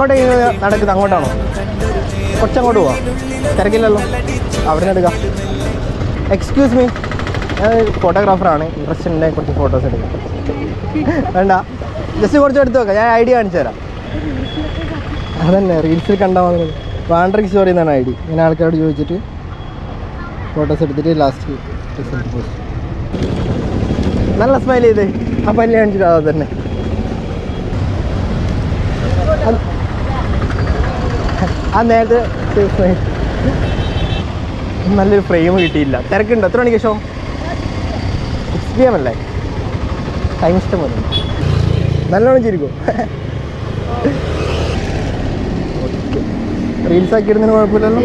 അങ്ങോട്ടേക്ക് നടക്കുന്നത് അങ്ങോട്ടാണോ? കുറച്ചങ്ങോട്ട് പോവാം. തിരക്കില്ലല്ലോ. അവിടെ നിന്ന് എടുക്കാം. എക്സ്ക്യൂസ് മീ ഞാൻ ഫോട്ടോഗ്രാഫറാണ് ഇൻട്രസ്റ്റ് ഉണ്ടെങ്കിൽ കുറച്ച് ഫോട്ടോസ് എടുക്കാം. വേണ്ട. ജസ്റ്റ് കുറച്ച് എടുത്ത് വെക്കാം. ഞാൻ ഐ ഡി കാണിച്ചു തരാം. അതന്നെ റീൽസിൽ കണ്ടാൽ മതി. വാണ്ടറിങ് സ്റ്റോറി എന്നാണ് ഐ ഡി ഇങ്ങനെ ആൾക്കാരോട് ചോദിച്ചിട്ട് ഫോട്ടോസ് എടുത്തിട്ട് ലാസ്റ്റ് റിസൾട്ട് പോസ്റ്റ് നല്ല സ്മൈൽ ചെയ്തേ. ആ പല്ല് കാണിച്ചിട്ട് തന്നെ ആ നേരത്തെ. നല്ലൊരു ഫ്രെയിം കിട്ടിയില്ല. തിരക്കുണ്ടോ? എത്ര മണിക്ക് ഷോ സിക്സ് പി എം അല്ലേ? ടൈം ഇഷ്ടം പോലെ നല്ലോണം ചിരിക്കും. റീൽസ് ആക്കി ഇടുന്നതിന് കുഴപ്പമില്ലല്ലോ?